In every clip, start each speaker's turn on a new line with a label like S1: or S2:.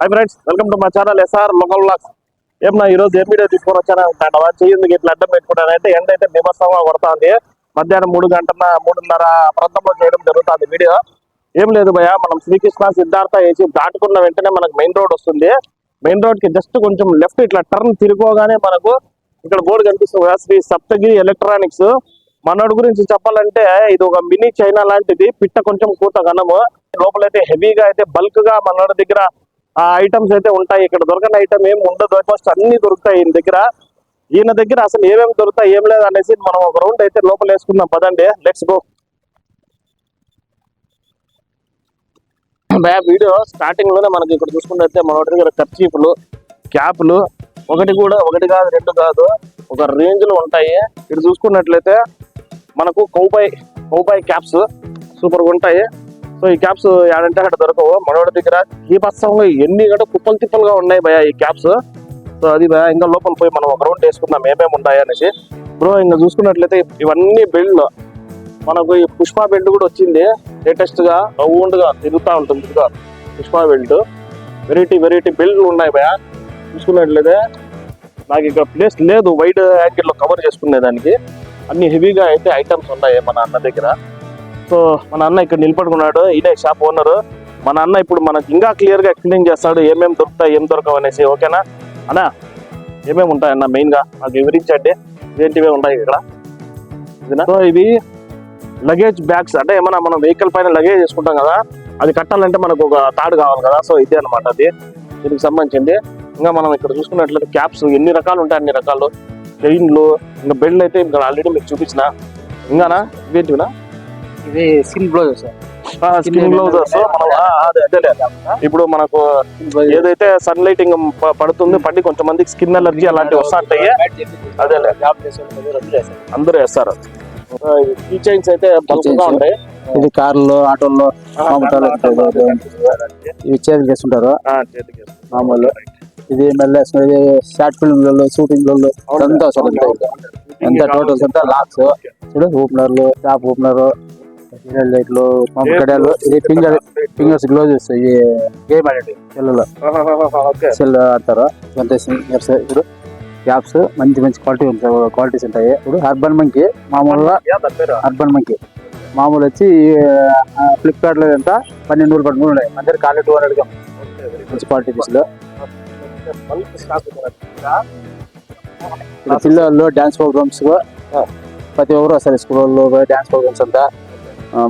S1: High friends welcome to మా channel SR local blogs ఏమన్నా ఈ రోజు ఏం వీడియో తీసుకొని వచ్చాను అంటావా చెయ్యింది ఇట్లా అడ్డం పెట్టుకున్నానంటే ఎండ అయితే నిమర్సంగా కొడుతుంది. మధ్యాహ్నం మూడు గంటల మూడున్నర ప్రాంతంలో చేయడం జరుగుతుంది వీడియో ఏం లేదు భయ మనం శ్రీకృష్ణ సిద్ధార్థ వేసి దాటుకున్న వెంటనే మనకు మెయిన్ రోడ్ వస్తుంది. మెయిన్ రోడ్కి జస్ట్ కొంచెం లెఫ్ట్ ఇట్లా టర్న్ తిరుగుగానే మనకు ఇక్కడ బోర్డు కనిపిస్తుంది శ్రీ సప్తగిరి ఎలక్ట్రానిక్స్ మనోడి గురించి చెప్పాలంటే ఇది ఒక మినీ చైనా లాంటిది పిట్ట కొంచెం కూత గనము లోపలైతే హెవీగా అయితే బల్క్గా మనోడి దగ్గర ఆ ఐటమ్స్ అయితే ఉంటాయి. ఇక్కడ దొరకని ఐటమ్ ఏం ఉండదు. ఆల్మోస్ట్ అన్ని దొరుకుతాయి ఈయన దగ్గర. ఈయన దగ్గర అసలు ఏమేమి దొరుకుతాయి ఏం లేదు అనేసి మనం ఒక రౌండ్ అయితే లోపల వేసుకుందాం. పదండి. లెట్స్ గో వీడియో స్టార్టింగ్లోనే మనకి ఇక్కడ చూసుకున్నట్లయితే మన దగ్గర ఖర్చీపులు క్యాప్లు ఒకటి కూడా ఒకటి కాదు రెండు కాదు ఒక రేంజ్లో ఉంటాయి. ఇక్కడ చూసుకున్నట్లయితే మనకు కౌబాయ్ కౌబాయ్ క్యాప్స్ సూపర్గా ఉంటాయి. సో ఈ క్యాప్స్ ఏడంటే అక్కడ దొరకవు. మనోడి దగ్గర ఈ బస్సంలో ఎన్ని కూడా కుప్పలు తిప్పలుగా ఉన్నాయి భయ ఈ క్యాప్స్ సో అది భయ ఇంకా లోపల పోయి మనం ఒక రౌండ్ వేసుకుందాం ఏమేమి ఉంటాయి అనేసి. బ్రో ఇంకా చూసుకున్నట్లయితే ఇవన్నీ బెల్ట్ మనకు ఈ పుష్ప బెల్ట్ కూడా వచ్చింది. లేటెస్ట్గా రౌండ్గా తిరుగుతా ఉంటుంది ఇదిగా. పుష్ప బెల్ట్ వెరైటీ వెరైటీ బెల్ట్లు ఉన్నాయి భయ చూసుకున్నట్లయితే నాకు ఇక్కడ ప్లేస్ లేదు వైడ్ యాంగిల్లో కవర్ చేసుకునే దానికి అన్ని హెవీగా అయితే ఐటమ్స్ ఉన్నాయి మన అన్న దగ్గర. సో మన అన్న ఇక్కడ నిలబడుకున్నాడు. ఇదే షాప్ ఓనర్ మన అన్న ఇప్పుడు మనకి ఇంకా క్లియర్గా ఎక్స్ప్లెయిన్ చేస్తాడు ఏమేమి దొరుకుతాయి ఏం దొరకవు అనేసి. ఓకేనా? అన్నా ఏమేమి ఉంటాయన్న మెయిన్గా మెయిన్గా? నాకు వివరించండి. ఏంటివే ఉంటాయి ఇక్కడ? సో ఇవి లగేజ్ బ్యాగ్స్ అంటే ఏమన్నా మనం వెహికల్ పైన లగేజ్ చేసుకుంటాం కదా అది కట్టాలంటే మనకు ఒక తాడు కావాలి కదా. సో ఇదే అనమాట అది. దీనికి సంబంధించింది. ఇంకా మనం ఇక్కడ చూసుకున్నట్లయితే క్యాప్స్ ఎన్ని రకాలు ఉంటాయి అన్ని రకాలు. చైన్లు ఇంకా బెల్ట్ అయితే ఇక్కడ ఆల్రెడీ మీకు చూపించిన. ఇంకానా? ఇవేంటివినా?
S2: ఇది స్కిన్ బ్లౌజ్ సార్
S1: స్కిన్ అదేలే ఇప్పుడు మనకు ఏదైతే సన్ లైటింగ్ పడుతుంది పడి కొంతమందికి స్కిన్ అలర్జీ అలాంటివి వస్తాయి అదేలే. అందరూ వేస్తారు కీ చైన్స్ అయితే. ఉంటాయి.
S2: ఇది కార్లో ఆటోల్లో ఇవి వేస్తుంటారు.
S1: చేతికి వేస్తారు.
S2: మామూలు. ఇది మెల్ల ఇది షార్ట్ ఫిల్మ్లలో షూటింగ్లలో అంతా అసలు ఎంత టోటల్స్ అంతా లాక్స్ చూడు ఓపెనర్లు టాప్ ఓపెనర్ లైట్లు కడియాలు ఇది ఫింగర్ ఫింగర్స్ గ్లోజెస్ ఇవి గేమ్ సెల్లులో
S1: ఓకే.
S2: సెల్ ఆడతారు? ఫింగర్స్ ఇప్పుడు క్యాప్స్ మంచి మంచి క్వాలిటీ క్వాలిటీస్ ఉంటాయి. ఇప్పుడు అర్బన్ మంకి మామూలుగా. అర్బన్ మంకి మామూలు వచ్చి ఫ్లిప్కార్ట్లో ఎంత? పన్నెండు నూరు పదమూడు ఉన్నాయి. మన దగ్గర కాలే టూ హండ్రెడ్ మంచి క్వాలిటీ పీసులు
S1: బల్క్ స్టాక్ ఉంది.
S2: ఇప్పుడు పిల్లలు డాన్స్ ప్రోగ్రామ్స్ ప్రతి ఒక్కరు వస్తారు స్కూల్లో డాన్స్ ప్రోగ్రామ్స్ అంతా.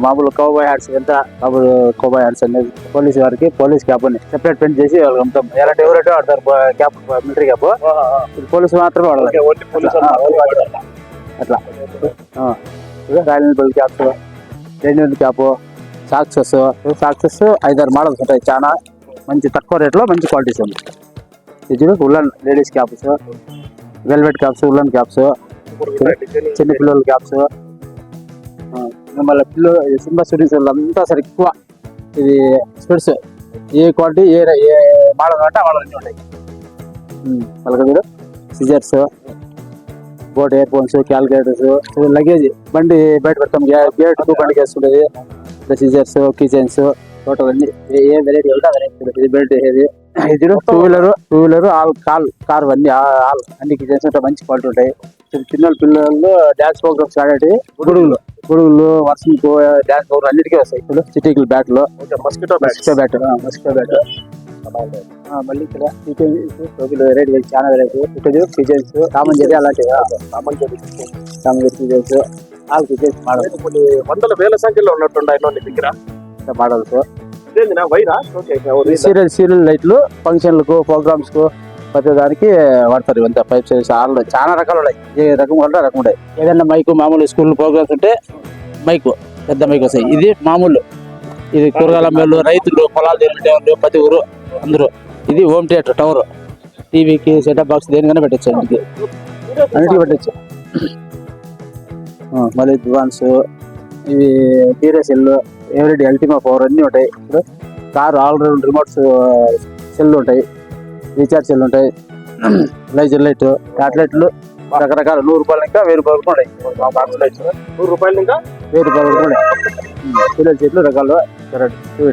S2: మామూలు కౌబాయ్ హ్యాట్స్ ఎంత మామూలు కౌబాయ్ హ్యాట్స్ అనేది పోలీస్ వారికి పోలీస్ క్యాప్ అని సెపరేట్ ప్రింట్ చేసి వాళ్ళకి అమ్ముతాం. ఎలాంటి ఎవరైతే ఆడతారు? క్యాప్ మిలిటరీ క్యాప్ పోలీసు మాత్రమే
S1: అన్న.
S2: అట్లా. రాయల్ ఎన్ఫీల్డ్ క్యాప్స్ రెన్యూల్ క్యాప్ సాక్సెస్ సాక్సెస్ ఐదారు మోడల్స్ ఉంటాయి. చాలా మంచి తక్కువ రేట్లో మంచి క్వాలిటీస్ ఉంది ఇది woollen ladies caps velvet caps woollen caps చిన్న పిల్లల క్యాప్స్ మళ్ళీ పిల్లలు సినిమా స్టూడెంట్స్ అంతా సరే ఎక్కువ. ఇది స్పెట్స్ ఏ క్వాలిటీ ఏ ఏ మోడల్ అంటే మోడల్ అన్నీ ఉంటాయి. వాళ్ళకి మీరు scissors boat earphones calculators luggage బండి బయట పెడతాం. గేట్ బండికి వేసుకుంటుంది సిజర్స్ కిచెన్స్ టోటల్ అన్ని. ఏ- వెరైటీ ఉంటే వెరైటీ ఇది బెల్ట్ ఇది ఇది two wheeler two wheeler all call car అన్ని ఆల్ అన్ని కిచెన్స్ ఉంటాయి మంచి క్వాలిటీ ఉంటాయి. చిన్న పిల్లలు డాన్స్ ప్రోగ్రామ్స్ ఆడేటి గొడుగులు. గొడుగులు వర్షం డాన్స్ ప్రోగ్రామ్ అన్నిటికీ వస్తాయి ఇప్పుడు. చిటికల్ బ్యాట్లు
S1: mosquito bags
S2: mosquito bat mosquito bat మళ్ళీ ఇక్కడ కిచెన్ వెరైటీ చాలా వెరైటీ ఇక్కడ కిచెన్స్ కామన్ జరి అలాంటివి? కామన్ జరి కిచెన్స్ ఆల్ కిచెన్స్ మోడల్స్
S1: కొన్ని వందల వేల సంఖ్యలో ఉన్నట్టున్నాయి నీ దగ్గర.
S2: మోడల్స్
S1: ఇదేందినా Wyra? Okay okay.
S2: Serial serial లైట్లు ఫంక్షన్లకు ప్రోగ్రామ్స్కు ప్రతి దానికి వాడతారు. ఇవంతా పైప్స్ ఆల్ చాలా రకాలు ఉన్నాయి. ఏ రకం కంటే రకం ఉంటాయి. ఏదైనా మైకు మామూలు స్కూల్ ప్రోగ్రామ్స్ ఉంటే మైక్ పెద్ద మైక్ వస్తాయి. ఇది మామూలు. ఇది కూరగాయల మేలు రైతులు పొలాలు తిరిగే ప్రతి ఊరు అందరూ. ఇది హోమ్ థియేటర్ టవర్ టీవీకి సెటప్ బాక్స్ దేనికైనా పెట్టచ్చు ఇది అన్నిటికీ పెట్టచ్చు. మళ్ళీ దివాన్స్ ఇవి టీరెసెల్ ఎవరెడీ అల్టిమా పవర్ అన్నీ ఉంటాయి. ఇప్పుడు car all round remotes cell ఉంటాయి. రీఛార్జ్ సెల్ ఉంటాయి. లైజర్ లైట్ ట్యాట్లెట్లు రకరకాల నూరు రూపాయలు ఇంకా వెయ్యి రూపాయలు కూడా
S1: నూరు రూపాయలు ఇంకా?
S2: వెయ్యి రూపాయలు కూడా పిల్లల చెట్లు రకాలు.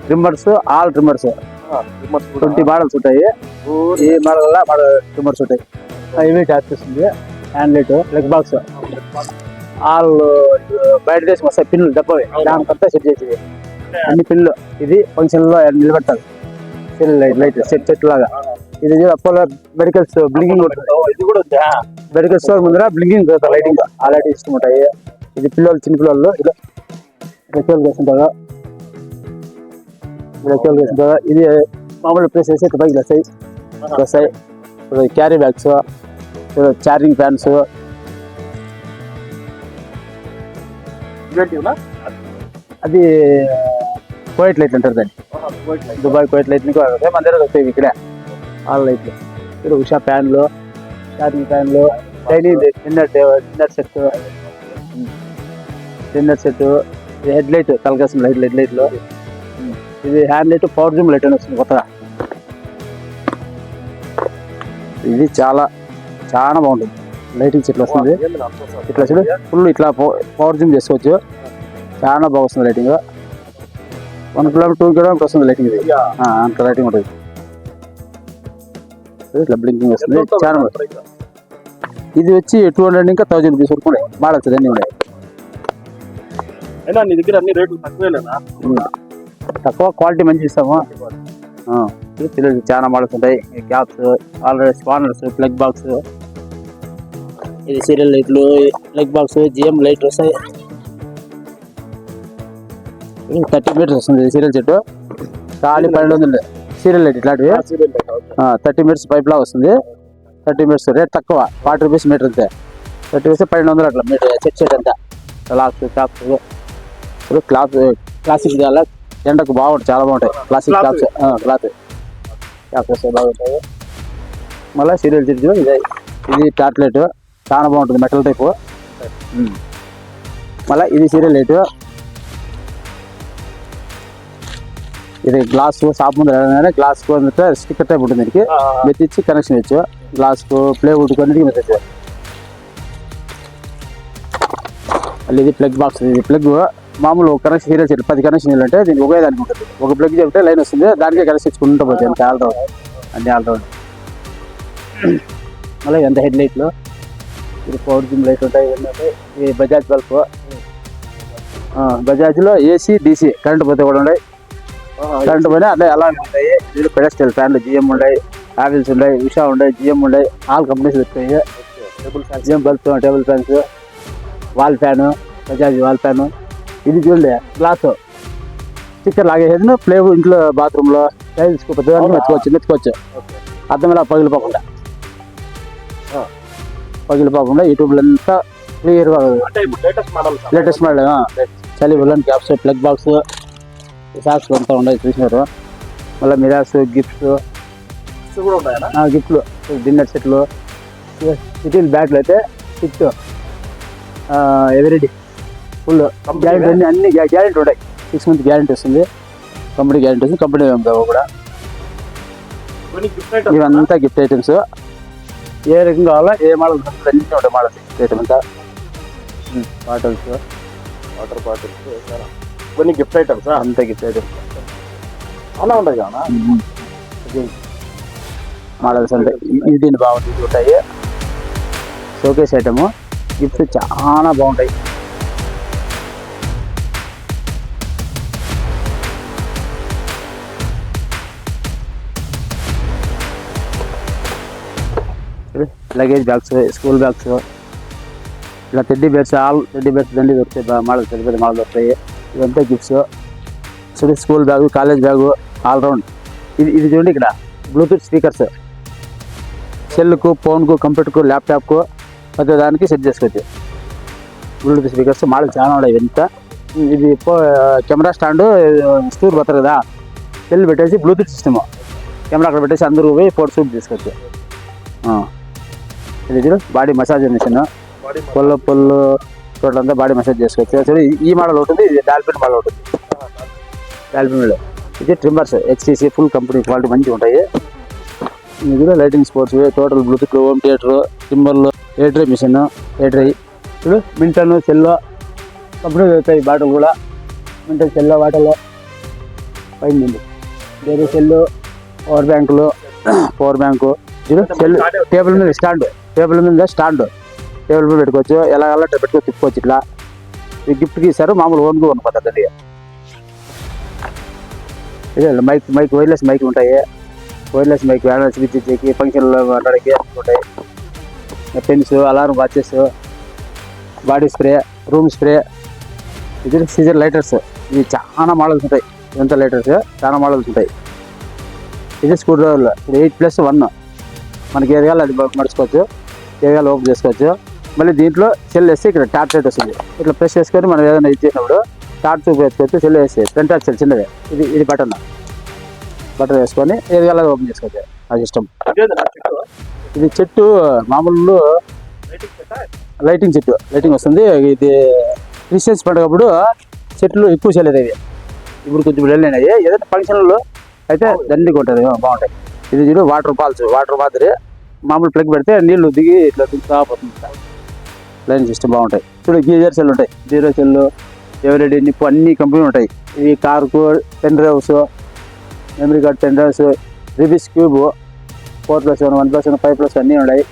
S2: Trimmers all trimmers twenty models ఉంటాయి. ఈ మోడల్ ట్రిమ్మర్స్ ఉంటాయి. హైవే ట్యాచ్ వస్తుంది hand light leg box all బయట దేశం వస్తాయి పిన్నులు డబ్బవి దానికంతా సెట్ చేసేది. అన్ని పిన్నులు. ఇది ఫంక్షన్లో నిలబెట్టాలి. Cell light light set set లాగా. ఇది అపోలో మెడికల్స్ బ్లింకింగ్
S1: ఇది కూడా ఉందా?
S2: మెడికల్ స్టోర్ ముందర బ్లింకింగ్ లైటింగ్ ఆ లైటింగ్ ఇష్టం ఉంటాయి ఇది పిల్లలు చిన్న పిల్లలు. ఇలా రెక్కలు వేస్తుంటారు రెక్కలు వేస్తుంటారు ఇది మామూలు ప్లేస్ వేసి ఇట్లా పైకి వస్తాయి. వస్తాయి. Carry bags charging fans? అది కోయట్ లైట్ అంటారు దాన్ని. దుబాయ్ కోయట్ లైట్ మన దగ్గర వస్తాయి ఇక్కడే. ఆల్ లైట్లు ఇక్కడ ఉషా ఫ్యాన్లు ఛార్జింగ్ ఫ్యాన్లు daily dinner dinner set. Dinner set head light తలకాసిన light light లైట్లు. ఇది hand light power zoom light అని వస్తుంది కొత్తగా. ఇది చాలా చాలా బాగుంటుంది. లైటింగ్ సెట్లు వస్తుంది? ఇట్లా చూడు ఫుల్ ఇట్లా పవర్ జూమ్ చేసుకోవచ్చు. చాలా బాగా వస్తుంది lighting. One kilometre two kilometre వస్తుంది లైటింగ్ ఇది. అంత లైటింగ్ ఉంటుంది. ఇట్లా బ్లింకింగ్ వస్తుంది? చాలా? ఇది వచ్చి టూ హండ్రెడ్ ఇంకా థౌజండ్ రూపీస్ వరకు మాడచ్చు అన్నీ ఉన్నాయి.
S1: అయినా నీ దగ్గర అన్ని రేట్లు తక్కువేలేనా
S2: ఉమ్. తక్కువ క్వాలిటీ మంచి ఇస్తాము? పిల్లలకి చాలా మోడల్స్ ఉంటాయి. Caps already spanners plug box ఇది సీరియల్ లైట్లు ప్లగ్ బాక్స్ జిఎం లైట్ వస్తాయి. థర్టీ మీటర్స్ వస్తుంది సీరియల్ చెట్టు ఖాళీ పన్నెండు వందలు. సీరియల్ లైట్ ఇట్లాంటివి. థర్టీ మీటర్స్ పైప్ లా వస్తుంది. థర్టీ మీటర్స్ రేట్ తక్కువ ఫార్టీ రూపీస్ మీటర్ అంతే. థర్టీ రూపీస్ పన్నెండు వందలు అట్లా మీటర్ సెట్ అంతా లాక్స్ క్లాప్స్ ఇప్పుడు క్లాత్ క్లాసిక్ కాల ఎండకు బాగుంటాయి చాలా బాగుంటాయి. క్లాసిక్. క్లాప్స్ క్లాత్ క్లాప్స్ బాగుంటాయి. మళ్ళీ సీరియల్ చెట్టు ఇది. ఇది టార్ట్లెట్ చాలా బాగుంటుంది మెటల్ టైపు. మళ్ళీ ఇది సీరియల్ లైట్ ఇది గ్లాస్ షాప్ ముందు గ్లాస్ స్టిక్కర్ టైప్ ఉంటుంది దీనికి. మెత్తిచ్చి కనెక్షన్ ఇచ్చు. గ్లాస్ ప్లేవుడ్ కొన్నిటికి మెత్తిచ్చు మళ్ళీ ఇది ప్లగ్ బాక్స్ ఇది. ప్లగ్ మామూలు కనెక్షన్ సీరియల్ సెట్ పది కనెక్షన్ అంటే దీనికి ఒకే దానికి ఉంటుంది. ఒక ప్లగ్ చెప్తే లైన్ వస్తుంది. దానికే కనెక్షన్ ఇచ్చుకుంటూ పోతుంది అంతే ఆల్రౌండ్ అన్ని ఆల్రౌండ్ మళ్ళీ ఎంత హెడ్ లైట్లు ఇది పవర్ జిమ్ లైట్ ఉంటాయి. ఇవన్నీ ఉంటాయి. ఇది బజాజ్ బల్బ్ బజాజ్లో ఏసీ డీసీ కరెంట్ పోతే కూడా ఉన్నాయి. కరెంట్ పోయినా అట్లా ఎలా ఉంటాయి వీళ్ళు పెడస్టల్ ఫ్యాన్లు జిఎం ఉన్నాయి హ్యావిల్స్ ఉన్నాయి ఉషా ఉన్నాయి జిఎం ఉన్నాయి. ఆల్ కంపెనీస్ దొరుకుతాయి
S1: table fans.
S2: GM bulb table fans wall fan Bajaj wall fan ఇది చూడండి గ్లాస్ స్టిక్కర్ లాగేసేది ప్లే ఇంట్లో బాత్రూంలో టైల్స్ పెద్దదాన్ని మెత్తుకోవచ్చు
S1: ఓకే.
S2: అర్థం ఇలా పగిలిపోకుండా. పగిలిపోకుండా యూట్యూబ్లో అంతా క్లియర్గా
S1: లేటెస్ట్ మోడల్
S2: లేటెస్ట్ మోడల్ చలి woollen caps plug box socks అంతా ఉన్నాయి చూసినారు? మళ్ళీ మిరాస్ గిఫ్ట్స్
S1: కూడా ఉన్నాయా
S2: గిఫ్ట్లు డిన్నర్ సెట్లు సిటీల్ బ్యాట్లు అయితే సిక్స్ ఎవరిడి ఫుల్ గ్యారెంటీ అన్ని అన్ని గ్యారెంటీ ఉంటాయి. సిక్స్ మంత్ గ్యారెంటీ వస్తుంది. కంపెనీ గ్యారెంటీ వస్తుంది. కంపెనీ కూడా.
S1: గిఫ్ట్
S2: ఇవంతా గిఫ్ట్ ఐటమ్స్ ఏ రకం కావాలో ఏ మోడల్ అన్ని ఉంటాయి మోడల్స్ ఐటమ్ అంతా. బాటిల్స్
S1: వాటర్ బాటిల్స్ కొన్ని గిఫ్ట్ ఐటమ్స్
S2: అంతా గిఫ్ట్ ఐటమ్స్
S1: అలా ఉంటాయి కదా
S2: మోడల్స్ ఉంటాయి ఇవి దీన్ని బాగుంటుంది ఇవి ఉంటాయి షోకేస్ ఐటమ్ గిఫ్ట్స్ చాలా బాగుంటాయి లగేజ్ బ్యాగ్స్ స్కూల్ బ్యాగ్స్ ఇలా teddy bears all teddy bears దండి దొరుకుతాయి బా- మోడల్ పెద్ద పెద్ద మోడల్ దొరుకుతాయి ఇదంతా గిఫ్ట్స్ చూడండి school bag college bag all round ఇది ఇది చూడండి ఇక్కడ. బ్లూటూత్ స్పీకర్స్ సెల్కు ఫోన్కు కంప్యూటర్కు ల్యాప్టాప్కు ప్రతి దానికి సెట్ చేసుకోవచ్చు. బ్లూటూత్ స్పీకర్స్ మోడల్ చాలా ఉన్నాయి ఎంత. ఇది కెమెరా స్టాండ్ స్టూర్ పోతారు కదా. సెల్ పెట్టేసి బ్లూటూత్ సిస్టమ్ కెమెరా అక్కడ పెట్టేసి అందరూ పోయి ఫోటో షూట్ చేసుకోవచ్చు. ఆ. ఇది చూడు బాడీ మసాజ్ మిషన్
S1: బాడీ
S2: పొల్లు టోటల్ అంతా బాడీ మసాజ్ చేసుకోవచ్చు. ఈ- మోడల్ ఉంటుంది ఇది డాల్ఫిన్ మోడల్ ఉంటుంది డాల్ఫిన్ ఇది trimmers HTC full company quality మంచిగా ఉంటాయి. ఇది కూడా lighting sports total bluetooth home theatre ట్రిమ్మర్లు ఏట్రీ మిషన్ ఏట్రీ ఇప్పుడు మింటన్ సెల్లో కంపెనీ దొరుకుతాయి బాటిల్ కూడా. మింటన్ సెల్లో బాటిల్ పైన వేరే సెల్లు పవర్ బ్యాంకులు పవర్ బ్యాంకు ఇది సెల్ టేబుల్ మీద స్టాండ్ టేబుల్ మీద స్టాండ్ టేబుల్ మీద పెట్టుకోవచ్చు. ఎలా ఎలా పెట్టుకో తిప్పుకోవచ్చు ఇట్లా. ఇది గిఫ్ట్కి ఇస్తారు మామూలు ఓన్గా ఉన్న పద్ధతి ఇదే మైక్ మైక్ వైర్లెస్ మైక్ ఉంటాయి. వైర్లెస్ మైక్ వేడ స్విచ్ ఫంక్షన్లో మాట్లాడకి ఉంటాయి. Pens alarm watches body spray room spray ఇది సీజర్ లైటర్స్ ఇవి చాలా మోడల్స్ ఉంటాయి. ఎంత లైటర్స్ చాలా మోడల్స్ ఉంటాయి. ఇది స్క్రూ డ్రైవర్లు ఇది ఎయిట్ ప్లస్ వన్ మనకి ఏది కావాలి అది మడుచుకోవచ్చు ఏది కావాలి ఓపెన్ చేసుకోవచ్చు. మళ్ళీ దీంట్లో సెల్ వేస్తే ఇక్కడ టాప్ లైట్ వస్తుంది. ఇట్లా ప్రెస్ చేసుకొని మనం ఏదైనా ఇది చేసినప్పుడు టాప్ చూపు వేసుకోవచ్చు సెల్ వేస్తే ఫ్రంట్ టాప్ సెల్ చిన్నది. ఇది ఇది బటన్ బటన్ వేసుకొని ఏది అలాగే ఓపెన్ చేసుకోవచ్చు. ఆ సిస్టమ్ ఇది చెట్టు మామూలు లైటింగ్ చెట్టు. లైటింగ్ వస్తుంది. ఇది క్రిస్టియన్స్ పండుగప్పుడు చెట్లు ఎక్కువ చేయలేదు అవి ఇప్పుడు కొంచెం వెళ్ళినాయి ఏదైనా ఫంక్షన్లు అయితే దండిగా ఉంటుంది. బాగుంటాయి. ఇది చూడు వాటర్ ఫాల్స్ వాటర్ మాదిరి మామూలు ప్లగ్ పెడితే నీళ్ళు దిగి ఇట్లా దిగుతా పోతుంది. లైన్ సిస్టమ్ బాగుంటాయి. చూడు గీజర్ సెల్ ఉంటాయి. జీరో సెల్ ఎవరెడీ నిప్పు అన్ని కంపెనీలు ఉంటాయి. ఇవి కార్కు pen drives memory card pen drives రిబిస్ cube four plus one one plus one five plus అన్నీ ఉన్నాయి.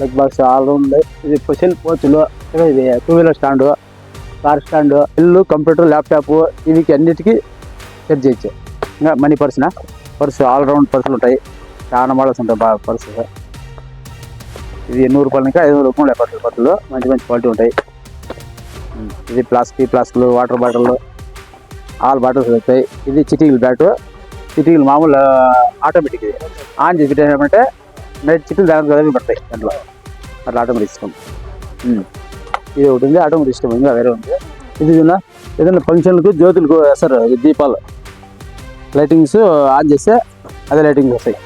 S2: లెగ్ బాక్స్ ఆల్ ఉన్నాయి. ఇది సెల్ పోచులు ఇది two wheeler stand car stand ఇల్లు కంప్యూటర్ ల్యాప్టాప్ ఇవి అన్నిటికీ సెట్ చేయొచ్చు. ఇంకా మనీ పర్సునా? పర్సు ఆల్ రౌండ్ పర్సులు ఉంటాయి. చాలా మోడల్స్ ఉంటాయి బాగా పర్సు. ఇది నూరు రూపాయల ఇంకా ఐదు రూపాయలు ఉంటాయి పర్సులు బట్టలు మంచి మంచి క్వాలిటీ ఉంటాయి. ఇది ప్లాస్టిక్ ప్లాస్టిక్లు వాటర్ బాటిల్ ఆల్ బాటిల్స్ వస్తాయి ఇది చిటికీలు బ్యాటు. చిటికీలు మామూలు ఆటోమేటిక్ ఇది. ఆన్ చేసి పెట్టేసామంటే నైట్ చిటీలు దాని చదివి పడతాయి దాంట్లో. అట్లా ఆటోమేటిక్ సిస్టమ్. ఇది ఒకటి ఉంది ఆటోమేటిక్ సిస్టమ్ ఇంకా వేరే ఉంది. ఇది ఏదైనా ఫంక్షన్లకు జ్యోతులకు సార్ దీపాలు. లైటింగ్స్ ఆన్ చేస్తే అదే లైటింగ్స్ వస్తాయి.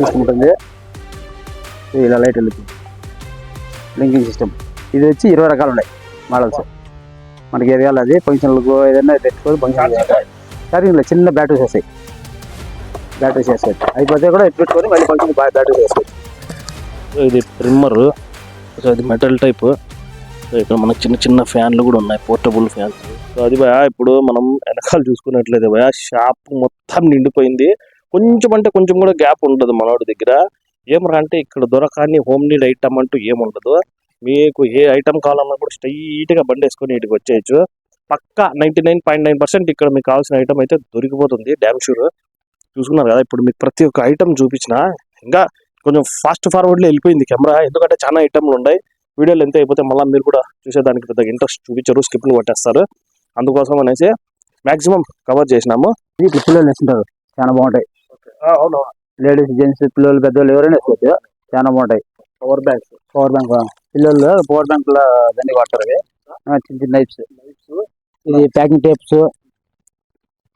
S2: సిస్టమ్ ఉంటుంది. ఇలా లైట్ వెళ్తుంది బ్లింకింగ్ సిస్టమ్. ఇది వచ్చి ఇరవై రకాలు ఉన్నాయి మోడల్స్. మనకి ఏది కావాలి అది ఫంక్షన్లకు ఏదైనా పెట్టుకొని ఫంక్షన్ ఛార్జింగ్లో చిన్న బ్యాటరీస్ వస్తాయి బ్యాటరీస్ వేసుకోవచ్చు అయిపోతే కూడా ఎత్తు పెట్టుకొని మళ్ళీ ఫంక్షన్ బ్యాటరీస్
S1: సో ఇది ట్రిమ్మర్. సో ఇది మెటల్ టైప్. సో ఇక్కడ మనకు చిన్న చిన్న ఫ్యాన్లు కూడా ఉన్నాయి పోర్టబుల్ ఫ్యాన్స్ సో అది భయ ఇప్పుడు మనం వెనకాల చూసుకున్నట్లయితే భయ షాప్ మొత్తం నిండిపోయింది. కొంచెం అంటే కొంచెం కూడా గ్యాప్ ఉండదు మనోడి దగ్గర. ఏమరా అంటే ఇక్కడ దొరకాని హోమ్ నీడ్ ఐటమ్ అంటూ ఏముండదు. మీకు ఏ ఐటమ్ కావాలన్నా కూడా స్ట్రైట్గా బండి వేసుకొని ఇటుకి వచ్చేయచ్చు. పక్కా ninety nine point nine percent ఇక్కడ మీకు కావాల్సిన ఐటమ్ అయితే దొరికిపోతుంది డ్యామ్ షూర్ చూసుకున్నారు కదా ఇప్పుడు మీకు ప్రతి ఒక్క ఐటమ్ చూపించిన ఇంకా కొంచెం ఫాస్ట్ ఫార్వర్డ్లో వెళ్ళిపోయింది కెమెరా ఎందుకంటే చాలా ఐటమ్లు ఉన్నాయి. వీడియోలు ఎంత అయిపోతే మళ్ళీ మీరు కూడా చూసేదానికి పెద్ద ఇంట్రెస్ట్ చూపించరు స్కిప్లు కొట్టేస్తారు. అందుకోసం అనేసి మాక్సిమం కవర్ చేసినాము.
S2: వీటి పిల్లలు వేస్తుంటారు చాలా బాగుంటాయి.
S1: అవును
S2: లేడీస్ జెంట్స్ పిల్లలు పెద్దవాళ్ళు ఎవరైనా వేసుకోవచ్చు చాలా బాగుంటాయి
S1: పవర్ బ్యాంక్స్
S2: పవర్ బ్యాంక్ పిల్లలు పవర్ బ్యాంక్లో దాన్ని వాడతారు అవి చిన్న చిన్న నైప్స్ ఇది ప్యాకింగ్ టేప్స్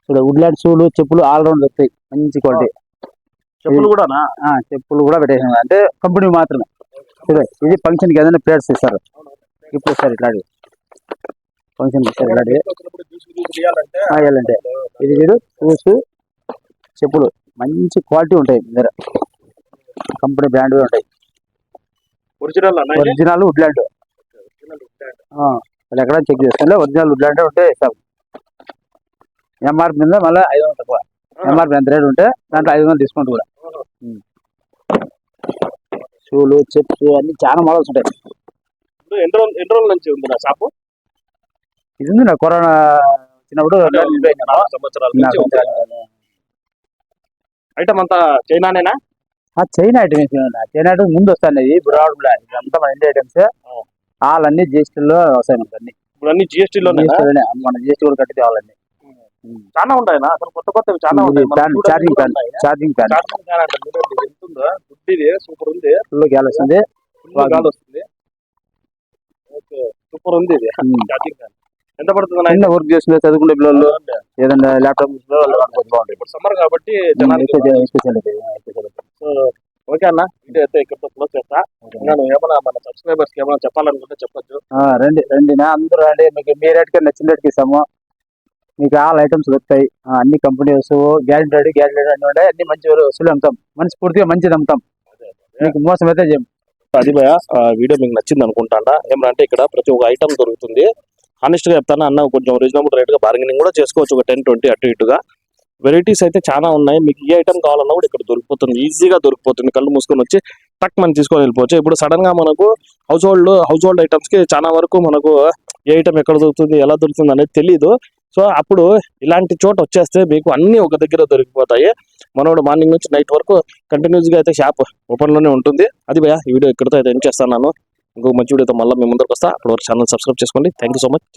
S2: చూడ వుడ్లాండ్ షూలు చెప్పులు ఆల్ రౌండ్ వస్తాయి మంచి క్వాలిటీ
S1: చెప్పులు కూడానా
S2: చెప్పులు కూడా పెట్టేసాం అంటే కంపెనీ మాత్రమే చూడ ఇది ఫంక్షన్కి ఏదైనా ప్లేట్స్ ఇస్తారు ఇప్పుడు ఇస్తారు ఇట్లాంటివి ఫంక్షన్ ఇస్తారు ఇవ్వాలంటే ఇది వీడు షూస్ చెప్పులు మంచి క్వాలిటీ ఉంటాయి దగ్గర. కంపెనీ బ్రాండ్ ఉంటాయి.
S1: ఒరిజినల్
S2: ఒరిజినల్ వుడ్లాండ్ వాళ్ళు ఎక్కడ చెక్ చేసుకుంటే ఒరిజినల్ వుడ్లాండ్ ఉంటే ఇస్తాం. ఎంఆర్పి మీద మళ్ళీ ఐదు వందలు తక్కువ. ఎంఆర్పి ఎంత రేట్ ఉంటే దాంట్లో ఐదు వందలు డిస్కౌంట్ కూడా. షూలు చెప్స్ అన్ని చాలా మోడల్స్ ఉంటాయి.
S1: ఎన్ని రోజులు ఎన్ని రోజుల నుంచి ఉంది నా షాపు?
S2: ఇది ఉంది నా కరోనా వచ్చినప్పుడు
S1: నాలుగు సంవత్సరాల. ఐటమ్ అంతా చైనానేనా
S2: ఆ చైనా ఐటమ్స్ చైనా ఐటమ్స్ ముందు వస్తాయి ఇప్పుడు రావడం ఇదంతా మన ఇండియా ఐటమ్స్ అన్ని జిఎస్టీలో వస్తాయి మనకి అన్ని
S1: ఇప్పుడు అన్ని లోనే.
S2: మన జిఎస్టీ కూడా కట్టి తేవాలండి.
S1: చాలా ఉంటాయినా? అసలు కొత్త కొత్తవి చాలా ఉంటాయి.
S2: ఛార్జింగ్ ఫ్యాన్ ఛార్జింగ్
S1: గుడ్డిది సూపర్ ఉంది?
S2: ఫుల్ గ్యాల్ వస్తుంది.
S1: ఫుల్ గాలి వస్తుంది. ఓకే సూపర్ ఉంది ఇది. ఛార్జింగ్ ఫ్యాన్ ఎంత పడుతుంది?
S2: చిన్న వర్క్ చేసిన చదువుకునే పిల్లలు. ఏదైనా ల్యాప్టాప్
S1: ఇప్పుడు సమ్మర్ కాబట్టి జనానికి ఓకే అన్న వీడియో అయితే ఇక్కడ క్లోజ్ చేస్తా నువ్వు ఏమైనా మన సబ్స్క్రైబర్స్కి ఏమైనా చెప్పాలనుకుంటే చెప్పొచ్చు.
S2: రండి రండి. నా అందరూ రండి. మీకు మీ రేట్కి నచ్చిన రేట్కి ఇస్తాము. మీకు ఆల్ ఐటమ్స్ దొరుకుతాయి. అన్ని కంపెనీ వస్తువు గ్యారెంటీ గ్యారెంటీ అన్ని ఉన్నాయి అన్ని మంచి వస్తువులు అమ్ముతాం. మనస్ఫూర్తిగా మంచిది అమ్ముతాం. మీకు మోసం అయితే చేయం
S1: అది భయ వీడియో మీకు నచ్చింది అనుకుంటాడా? ఏమంటే ఇక్కడ ప్రతి ఒక్క ఐటమ్ దొరుకుతుంది. హానెస్ట్గా చెప్తాను అన్న కొంచెం రీజనబుల్ రేట్గా బార్గెనింగ్ కూడా చేసుకోవచ్చు ఒక టెన్ ట్వంటీ అటు ఇటుగా. వెరైటీస్ అయితే చాలా ఉన్నాయి. మీకు ఏ ఐటమ్ కావాలన్నా కూడా ఇక్కడ దొరికిపోతుంది. ఈజీగా దొరికిపోతుంది. కళ్ళు మూసుకొని వచ్చి టక్ మనం తీసుకొని వెళ్ళిపోవచ్చు. ఇప్పుడు సడన్గా మనకు హౌస్ హోల్డ్ హౌస్ హోల్డ్ ఐటమ్స్కి చాలా వరకు మనకు ఏ ఐటమ్ ఎక్కడ దొరుకుతుంది ఎలా దొరుకుతుంది అనేది తెలియదు సో అప్పుడు ఇలాంటి చోట వచ్చేస్తే మీకు అన్ని ఒక దగ్గర దొరికిపోతాయి. మనోడు మార్నింగ్ నుంచి నైట్ వరకు కంటిన్యూస్గా అయితే షాప్ ఓపెన్లోనే ఉంటుంది. అది భయ ఈ వీడియో ఇక్కడితో అయితే ఏం చేస్తాను ఇంకొక మంచి వీడియోతో మళ్ళీ మీ ముందరకు వస్తా. అప్పుడు ఛానల్ సబ్స్క్రైబ్ చేసుకోండి. Thank you so much